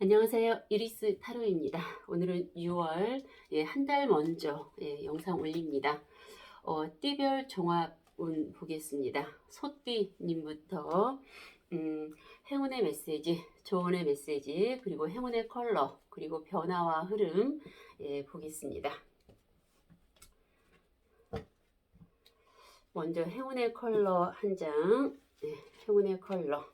안녕하세요. 이리스 타로입니다. 오늘은 6월 예, 한 달 먼저 예, 영상 올립니다. 어, 띠별 종합운 보겠습니다. 소띠님부터 음, 행운의 메시지, 조언의 메시지, 그리고 행운의 컬러, 그리고 변화와 흐름 예, 보겠습니다. 먼저 행운의 컬러 한 장, 예, 행운의 컬러.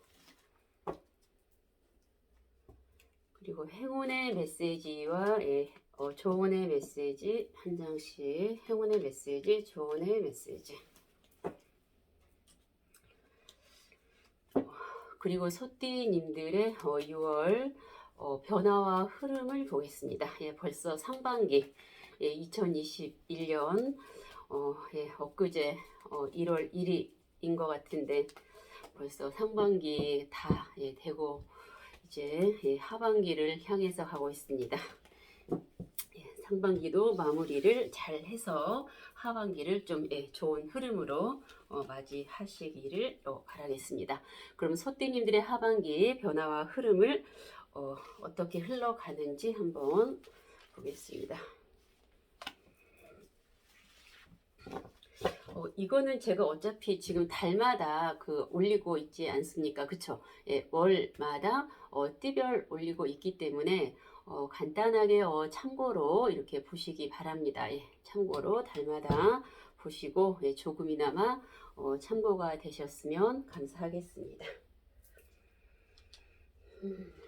그리고 행운의 메시지와 예, 어, 조언의 메시지 한 장씩 행운의 메시지, 조언의 메시지. 어, 그리고 소띠님들의 어, 6월 어, 변화와 흐름을 보겠습니다. 예, 벌써 상반기 예, 2021년 어, 예, 엊그제 어, 1월 1일인 것 같은데 벌써 상반기 다 예, 되고 이제 예, 하반기를 향해서 가고 있습니다. 예, 상반기도 마무리를 잘 해서 하반기를 좀 예, 좋은 흐름으로 어, 맞이하시기를 어, 바라겠습니다. 그럼 소띠님들의 하반기 변화와 흐름을 어, 어떻게 흘러가는지 한번 보겠습니다. 어, 이거는 제가 어차피 지금 달마다 그 올리고 있지 않습니까? 그쵸? 예, 월마다 어, 띠별 올리고 있기 때문에 어, 간단하게 어, 참고로 이렇게 보시기 바랍니다. 예, 참고로 달마다 보시고 예, 조금이나마 어, 참고가 되셨으면 감사하겠습니다. 음.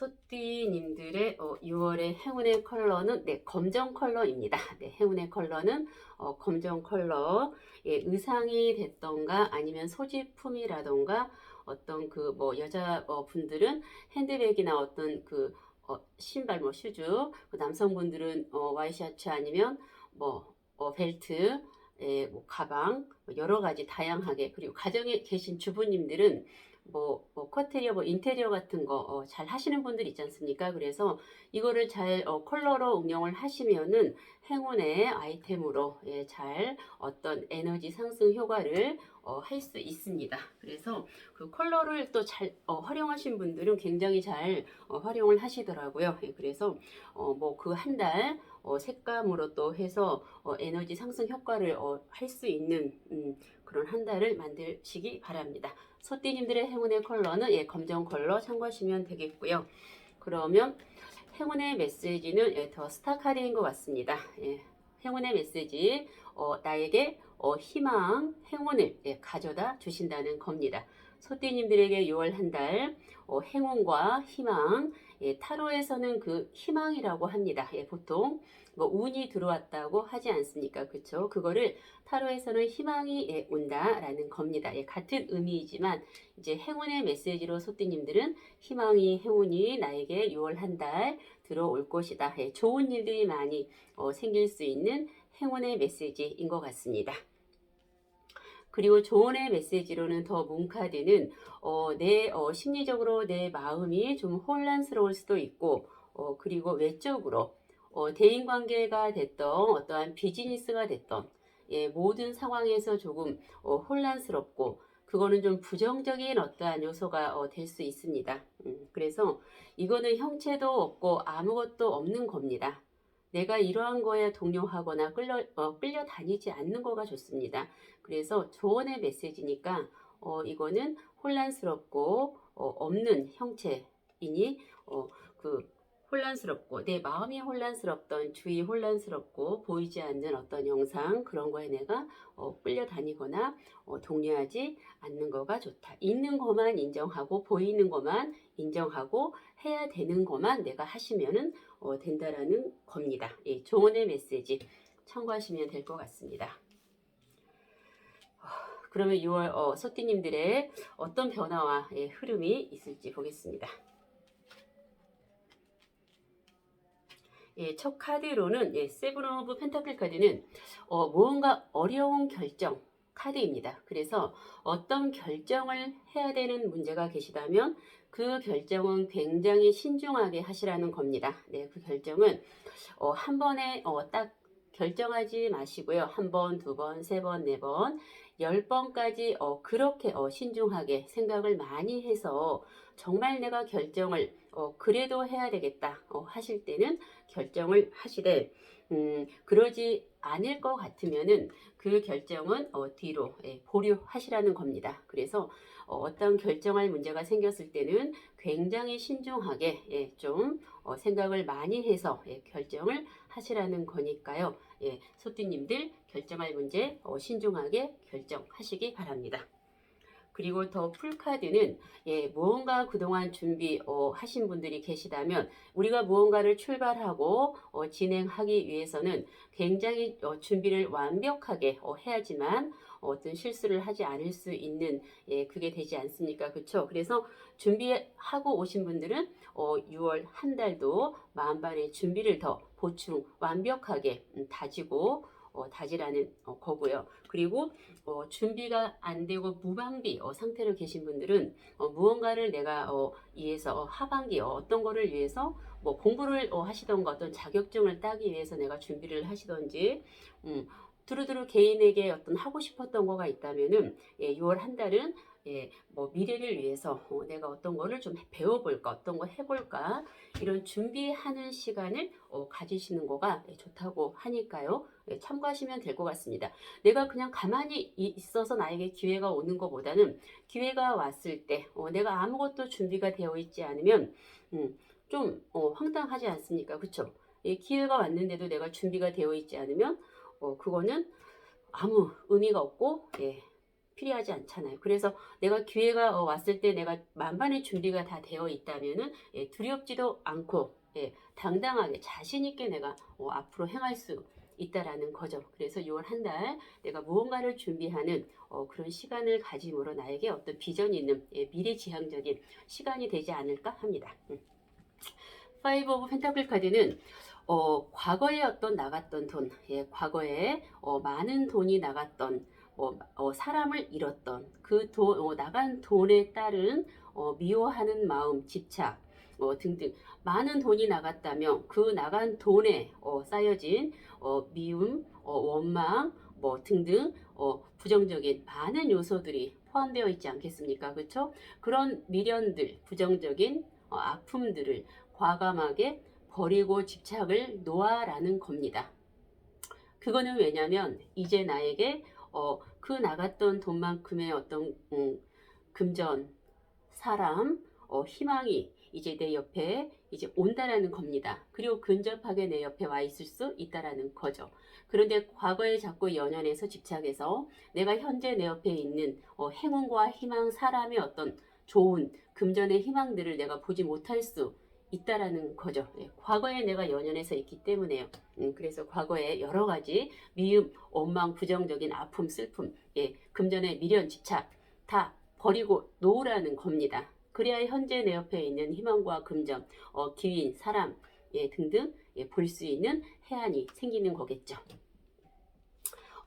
소띠님들의 어, 6월의 행운의 컬러는 네, 검정 컬러입니다. 네, 행운의 컬러는 어, 검정 컬러. 예, 의상이 됐던가 아니면 소지품이라던가 어떤 그 뭐 여자 어, 분들은 핸드백이나 어떤 그 어, 신발 뭐 슈즈, 그 남성분들은 어, 와이셔츠 아니면 뭐 어, 벨트, 예, 뭐 가방 뭐 여러 가지 다양하게 그리고 가정에 계신 주부님들은 뭐, 뭐 커테리어, 뭐 인테리어 같은 거 어, 잘 하시는 분들 있지 않습니까? 그래서 이거를 잘 어, 컬러로 응용을 하시면은 행운의 아이템으로 예, 잘 어떤 에너지 상승 효과를 어, 할 수 있습니다. 그래서 그 컬러를 또잘 어, 활용하신 분들은 굉장히 잘 어, 활용을 하시더라고요. 예, 그래서 어, 뭐 그 한 달 어, 색감으로 또 해서 어, 에너지 상승 효과를 어, 할 수 있는 음, 그런 한 달을 만드시기 바랍니다. 소띠님들의 행운의 컬러는 예, 검정 컬러 참고하시면 되겠고요. 그러면 행운의 메시지는 예, 더 스타 카드인 것 같습니다. 예, 행운의 메시지 어, 나에게 어, 희망, 행운을 예, 가져다 주신다는 겁니다. 소띠님들에게 6월 한달 어, 행운과 희망, 예, 타로에서는 그 희망이라고 합니다. 예, 보통 뭐 운이 들어왔다고 하지 않습니까? 그쵸? 그거를 타로에서는 희망이 예, 온다라는 겁니다. 예, 같은 의미이지만 이제 행운의 메시지로 소띠님들은 희망이 행운이 나에게 6월 한 달 들어올 것이다. 예, 좋은 일들이 많이 어, 생길 수 있는 행운의 메시지인 것 같습니다. 그리고 조언의 메시지로는 더 문카드는 어, 내 어, 심리적으로 내 마음이 좀 혼란스러울 수도 있고 어, 그리고 외적으로 어, 대인관계가 됐던 어떠한 비즈니스가 됐던 예, 모든 상황에서 조금 어, 혼란스럽고 그거는 좀 부정적인 어떠한 요소가 어, 될 수 있습니다. 음, 그래서 이거는 형체도 없고 아무것도 없는 겁니다. 내가 이러한 거에 동요하거나 끌려, 어, 끌려다니지 않는 거가 좋습니다. 그래서 조언의 메시지니까 어, 이거는 혼란스럽고 어, 없는 형체이니 어, 그 혼란스럽고 내 마음이 혼란스럽던 주위 혼란스럽고 보이지 않는 어떤 영상 그런 거에 내가 어, 끌려 다니거나 어, 동요하지 않는 거가 좋다. 있는 것만 인정하고 보이는 것만 인정하고 해야 되는 것만 내가 하시면은 어, 된다라는 겁니다. 예, 조언의 메시지 참고하시면 될 것 같습니다. 어, 그러면 6월 어, 소띠님들의 어떤 변화와 예, 흐름이 있을지 보겠습니다. 예, 첫 카드로는 예, 세븐 오브 펜타클 카드는 어, 무언가 어려운 결정 카드입니다. 그래서 어떤 결정을 해야 되는 문제가 계시다면 그 결정은 굉장히 신중하게 하시라는 겁니다. 네, 그 결정은 어, 한 번에 어, 딱 결정하지 마시고요. 한 번, 두 번, 세 번, 네번 10번까지 어, 그렇게 어, 신중하게 생각을 많이 해서 정말 내가 결정을 어, 그래도 해야 되겠다 어, 하실 때는 결정을 하시되 음, 그러지 않을 것 같으면은 그 결정은 어, 뒤로 예, 보류하시라는 겁니다. 그래서 어, 떤 결정할 문제가 생겼을 때는 굉장히 신중하게 예, 좀 어, 생각을 많이 해서 예, 결정을 하시라는 거니까요. 예, 소띠님들 결정할 문제 어, 신중하게 결정하시기 바랍니다. 그리고 더 풀카드는 예, 무언가 그동안 준비 어, 하신 분들이 계시다면 우리가 무언가를 출발하고 어, 진행하기 위해서는 굉장히 어, 준비를 완벽하게 어, 해야지만 어떤 실수를 하지 않을 수 있는 예, 그게 되지 않습니까? 그렇죠? 그래서 준비하고 오신 분들은 어, 6월 한 달도 마음반의 준비를 더 보충 완벽하게 음, 다지고 어, 다지라는 어, 거고요. 그리고 어, 준비가 안 되고 무방비 어, 상태로 계신 분들은 어, 무언가를 내가 어, 위해서 어, 하반기 어, 떤 거를 위해서 뭐 공부를 어, 하시던가 어떤 자격증을 따기 위해서 내가 준비를 하시던지 음, 두루두루 개인에게 어떤 하고 싶었던 거가 있다면은 예, 6월 한 달은 예, 뭐 미래를 위해서 어, 내가 어떤 거를 좀 배워볼까, 어떤 거 해볼까 이런 준비하는 시간을 어, 가지시는 거가 예, 좋다고 하니까요. 예, 참고하시면 될 것 같습니다. 내가 그냥 가만히 이- 있어서 나에게 기회가 오는 것보다는 기회가 왔을 때 어, 내가 아무것도 준비가 되어 있지 않으면 음, 좀 어, 황당하지 않습니까? 그렇죠? 예, 기회가 왔는데도 내가 준비가 되어 있지 않으면 어, 그거는 아무 의미가 없고 예, 필요하지 않잖아요. 그래서 내가 기회가 어, 왔을 때 내가 만반의 준비가 다 되어 있다면은 예, 두렵지도 않고 예, 당당하게 자신 있게 내가 어, 앞으로 행할 수 있다라는 거죠. 그래서 6월 한 달 내가 무언가를 준비하는 어, 그런 시간을 가짐으로 나에게 어떤 비전이 있는 예, 미래지향적인 시간이 되지 않을까 합니다. 음. 파이브 오브 펜타클 카드는 어, 과거에 어떤 나갔던 돈, 예, 과거에 어, 많은 돈이 나갔던 어, 어, 사람을 잃었던 그 돈, 어, 나간 돈에 따른 어, 미워하는 마음, 집착 어, 등등 많은 돈이 나갔다면 그 나간 돈에 어, 쌓여진 어, 미움, 어, 원망 뭐 등등 어, 부정적인 많은 요소들이 포함되어 있지 않겠습니까? 그렇죠? 그런 미련들, 부정적인 어, 아픔들을 과감하게 버리고 집착을 놓아라는 겁니다. 그거는 왜냐면 이제 나에게 어, 그 나갔던 돈만큼의 어떤 음, 금전, 사람, 어, 희망이 이제 내 옆에 이제 온다라는 겁니다. 그리고 근접하게 내 옆에 와 있을 수 있다라는 거죠. 그런데 과거에 자꾸 연연해서 집착해서 내가 현재 내 옆에 있는 어, 행운과 희망, 사람의 어떤 좋은 금전의 희망들을 내가 보지 못할 수 있다라는 거죠. 예, 과거에 내가 연연해서 있기 때문에요. 음, 그래서 과거에 여러 가지 미움, 원망, 부정적인 아픔, 슬픔, 예, 금전의 미련, 집착 다 버리고 놓으라는 겁니다. 그래야 현재 내 옆에 있는 희망과 금전, 어, 기윈, 사람 예, 등등 예, 볼 수 있는 해안이 생기는 거겠죠.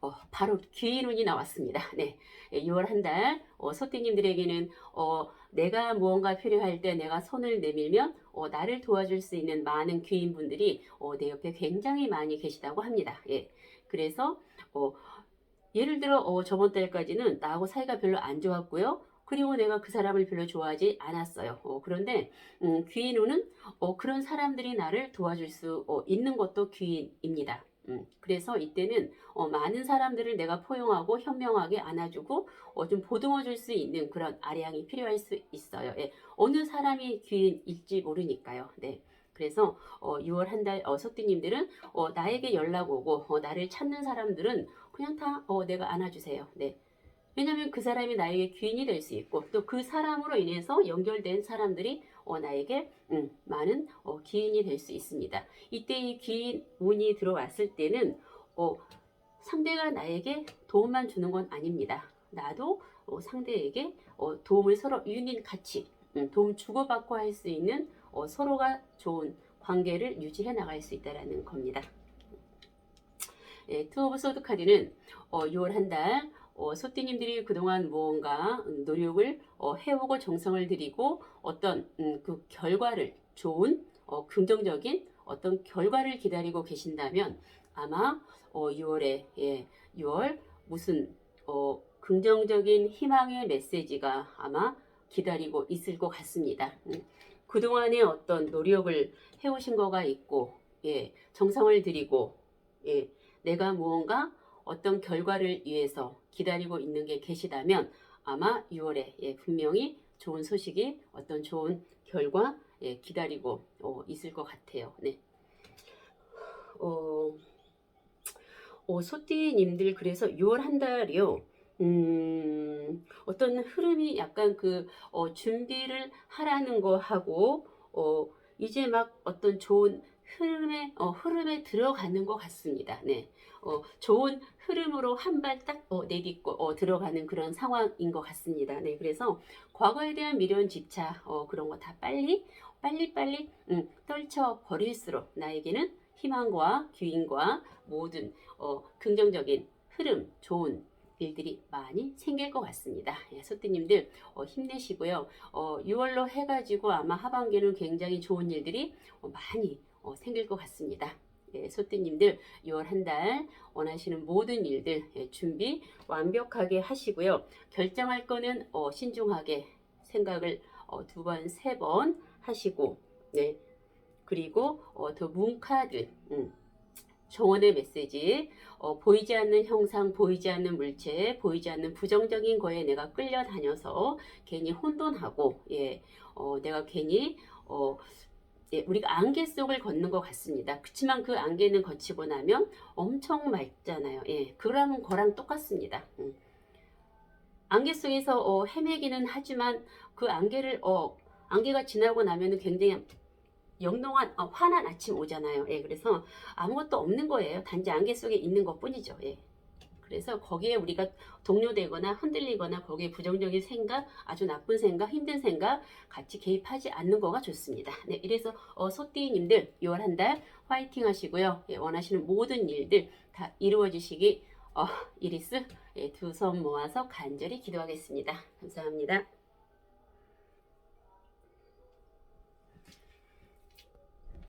어, 바로 귀인운이 나왔습니다. 네, 6월 한달 어, 소띠님들에게는 어, 내가 무언가 필요할 때 내가 손을 내밀면 어, 나를 도와줄 수 있는 많은 귀인분들이 어, 내 옆에 굉장히 많이 계시다고 합니다. 예, 그래서 어, 예를 들어 어, 저번 달까지는 나하고 사이가 별로 안 좋았고요. 그리고 내가 그 사람을 별로 좋아하지 않았어요. 어, 그런데 음, 귀인운은 어, 그런 사람들이 나를 도와줄 수 어, 있는 것도 귀인입니다. 음, 그래서 이때는 어, 많은 사람들을 내가 포용하고 현명하게 안아주고 어, 좀 보듬어 줄 수 있는 그런 아량이 필요할 수 있어요. 예, 어느 사람이 귀인일지 모르니까요. 네. 그래서 어, 6월 한 달 어, 소띠님들은 어, 나에게 연락 오고 어, 나를 찾는 사람들은 그냥 다 어, 내가 안아주세요. 네. 왜냐하면 그 사람이 나에게 귀인이 될 수 있고 또 그 사람으로 인해서 연결된 사람들이 어, 나에게 음, 많은 어, 기인이 될 수 있습니다. 이때 이 기인 운이 들어왔을 때는 어, 상대가 나에게 도움만 주는 건 아닙니다. 나도 어, 상대에게 어, 도움을 서로 유닌 같이 음, 도움 주고받고 할 수 있는 어, 서로가 좋은 관계를 유지해 나갈 수 있다는 겁니다. 예, 투 오브 소드 카드는 어, 6월 한달 어, 소띠님들이 그동안 무언가 음, 노력을 어, 해오고 정성을 들이고 어떤 음, 그 결과를 좋은 어, 긍정적인 어떤 결과를 기다리고 계신다면 아마 어, 6월에 예, 6월 무슨 어, 긍정적인 희망의 메시지가 아마 기다리고 있을 것 같습니다. 음, 그동안의 어떤 노력을 해오신 거가 있고, 예, 정성을 들이고, 예, 내가 무언가 어떤 결과를 위해서 기다리고 있는 게 계시다면 아마 6월에 예, 분명히 좋은 소식이 어떤 좋은 결과 예, 기다리고 어, 있을 것 같아요. 네. 어, 어, 소띠님들 그래서 6월 한 달이요. 음, 어떤 흐름이 약간 그 어, 준비를 하라는 거 하고 어, 이제 막 어떤 좋은 흐름에 어, 흐름에 들어가는 것 같습니다. 네, 어, 좋은 흐름으로 한 발 딱 어, 내딛고 어, 들어가는 그런 상황인 것 같습니다. 네, 그래서 과거에 대한 미련 집착 어, 그런 거 다 빨리 빨리 빨리 음, 떨쳐 버릴수록 나에게는 희망과 기인과 모든 어, 긍정적인 흐름, 좋은 일들이 많이 생길 것 같습니다. 예, 소띠님들 어, 힘내시고요. 어, 6월로 해가지고 아마 하반기는 굉장히 좋은 일들이 어, 많이 어, 생길 것 같습니다. 예, 소띠님들 6월 한 달 원하시는 모든 일들 예, 준비 완벽하게 하시고요. 결정할 거는 어, 신중하게 생각을 어, 두 번, 세 번 하시고 네. 그리고 어, 더 문카드 음, 정원의 메시지 어, 보이지 않는 형상, 보이지 않는 물체, 보이지 않는 부정적인 거에 내가 끌려다녀서 괜히 혼돈하고 예, 어, 내가 괜히 어, 예, 우리가 안개 속을 걷는 것 같습니다. 그렇지만 그 안개는 거치고 나면 엄청 맑잖아요. 예, 그런 거랑 똑같습니다. 음. 안개 속에서 어, 헤매기는 하지만 그 안개를 어, 안개가 지나고 나면은 굉장히 영롱한 어, 환한 아침 오잖아요. 예, 그래서 아무것도 없는 거예요. 단지 안개 속에 있는 것 뿐이죠. 예. 그래서 거기에 우리가 동요되거나 흔들리거나 거기에 부정적인 생각, 아주 나쁜 생각, 힘든 생각 같이 개입하지 않는 거가 좋습니다. 네, 이래서 어, 소띠님들 6월 한 달 화이팅 하시고요. 예, 원하시는 모든 일들 다 이루어지시기 어, 이리스 예, 두 손 모아서 간절히 기도하겠습니다. 감사합니다.